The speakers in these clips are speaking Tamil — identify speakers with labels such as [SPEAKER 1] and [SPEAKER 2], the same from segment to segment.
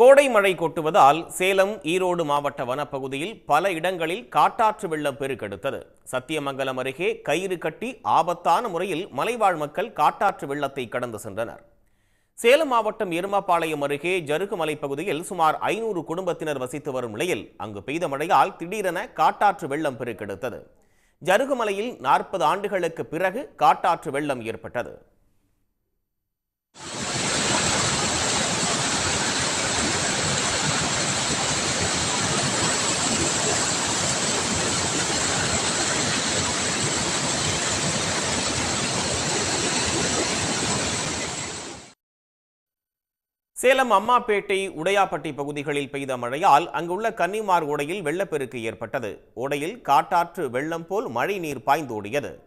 [SPEAKER 1] கோடை மழை கொட்டுவதால் சேலம் ஈரோடு மாவட்ட வனப்பகுதியில் பல இடங்களில் காட்டாற்று வெள்ளம் பெருக்கெடுத்தது. சத்தியமங்கலம் அருகே கயிறு கட்டி ஆபத்தான முறையில் மலைவாழ் மக்கள் காட்டாற்று வெள்ளத்தை கடந்து சென்றனர். சேலம் மாவட்டம் எருமாபாளையம் அருகே ஜருகுமலை பகுதியில் சுமார் ஐநூறு குடும்பத்தினர் வசித்து வரும் நிலையில் அங்கு பெய்த மழையால் திடீரென காட்டாற்று வெள்ளம் பெருக்கெடுத்தது. ஜருகுமலையில் நாற்பது ஆண்டுகளுக்கு பிறகு காட்டாற்று வெள்ளம் ஏற்பட்டது. சேலம் அம்மாப்பேட்டை உடையாப்பட்டி பகுதிகளில் பெய்த மழையால் அங்குள்ள கன்னிமார் ஓடையில் வெள்ளப்பெருக்கு ஏற்பட்டது. ஓடையில் காட்டாற்று வெள்ளம் போல் மழை நீர் பாய்ந்தோடியது.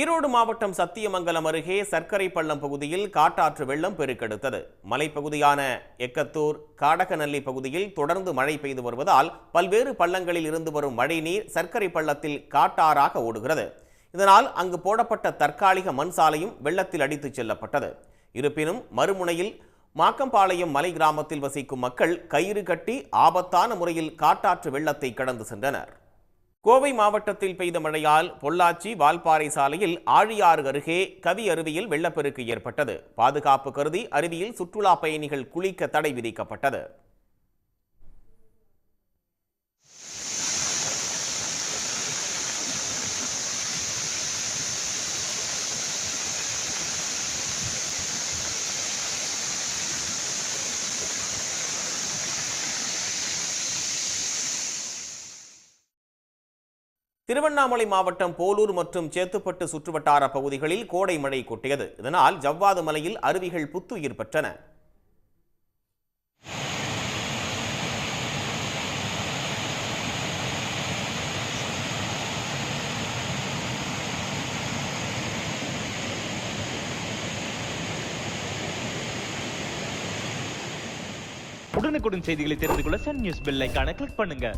[SPEAKER 1] ஈரோடு மாவட்டம் சத்தியமங்கலம் அருகே சர்க்கரை பள்ளம் பகுதியில் காட்டாற்று வெள்ளம் பெருக்கெடுத்தது. மலைப்பகுதியான எக்கத்தூர் காடகநல்லி பகுதியில் தொடர்ந்து மழை பெய்து வருவதால் பல்வேறு பள்ளங்களில் இருந்து வரும் மழைநீர் சர்க்கரை பள்ளத்தில் காட்டாறாக ஓடுகிறது. இதனால் அங்கு போடப்பட்ட தற்காலிக மண் சாலையும் வெள்ளத்தில் அடித்துச் செல்லப்பட்டது. இருப்பினும் மறுமுனையில் மாக்கம்பாளையம் மலை கிராமத்தில் வசிக்கும் மக்கள் கயிறு கட்டி ஆபத்தான முறையில் காட்டாற்று வெள்ளத்தை கடந்து சென்றனர். கோவை மாவட்டத்தில் பெய்த மழையால் பொள்ளாச்சி வால்பாறை சாலையில் ஆழியாறு அருகே கவி அருவியில் வெள்ளப்பெருக்கு ஏற்பட்டது. பாதுகாப்பு கருதி அருவியில் சுற்றுலா பயணிகள் குளிக்க தடை விதிக்கப்பட்டது. திருவண்ணாமலை மாவட்டம் போலூர் மற்றும் சேத்துப்பட்டு சுற்றுவட்டார பகுதிகளில் கோடை மழை கொட்டியது. இதனால் ஜவ்வாது மலையில் அருவிகள் புத்துயிர் பெற்றன.
[SPEAKER 2] உடனுக்குடன் செய்திகளை தெரிந்து கொள்ள சன் நியூஸ் பெல் ஐகானை கிளிக் பண்ணுங்க.